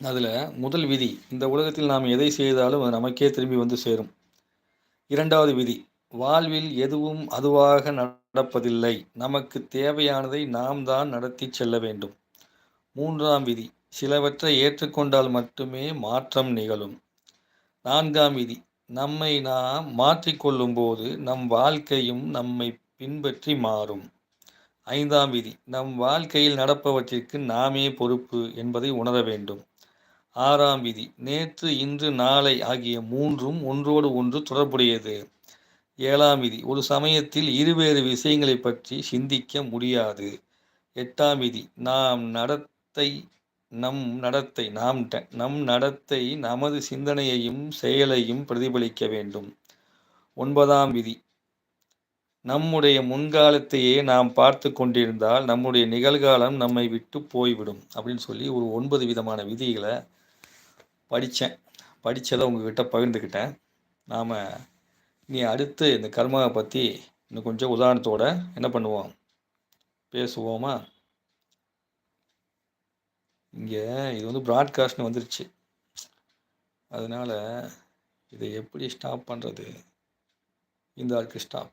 அதில் முதல் விதி இந்த உலகத்தில் நாம் எதை செய்தாலும் அது நமக்கே திரும்பி வந்து சேரும். இரண்டாவது விதி வாழ்வில் எதுவும் அதுவாக நடப்பதில்லை. நமக்கு தேவையானதை நாம் தான் நடத்தி செல்ல வேண்டும். மூன்றாம் விதி சிலவற்றை ஏற்றுக்கொண்டால் மட்டுமே மாற்றம் நிகழும். நான்காம் விதி நம்மை நாம் மாற்றிக்கொள்ளும் போது நம் வாழ்க்கையும் நம்மை பின்பற்றி மாறும். ஐந்தாம் விதி நம் வாழ்க்கையில் நடப்பவற்றிற்கு நாமே பொறுப்பு என்பதை உணர வேண்டும். ஆறாம் விதி. நேற்று இன்று நாளை ஆகிய மூன்றும் ஒன்றோடு ஒன்று தொடர்புடையது. ஏழாம் விதி. ஒரு சமயத்தில் இருவேறு விஷயங்களை பற்றி சிந்திக்க முடியாது. எட்டாம் விதி. நாம் நடத்தை நம் நடத்தை நாம் நம் நடத்தை நமது சிந்தனையையும் செயலையும் பிரதிபலிக்க வேண்டும். ஒன்பதாம் விதி. நம்முடைய முன்காலத்தையே நாம் பார்த்து கொண்டிருந்தால் நம்முடைய நிகழ்காலம் நம்மை விட்டு போய்விடும் அப்படின்னு சொல்லி ஒரு ஒன்பது விதமான விதிகளை படித்தேன். படித்ததை உங்ககிட்ட பகிர்ந்துக்கிட்டேன். நாம் நீ அடுத்து இந்த கர்மாவை பற்றி இன்னும் கொஞ்சம் உதாரணத்தோட என்ன பண்ணுவோம்? பேசுவோமா? இங்கே இது வந்து ப்ராட்காஸ்ட்னு வந்துருச்சு. அதனால் இதை எப்படி ஸ்டாப் பண்ணுறது இந்த ஆளுக்கு ஸ்டாப்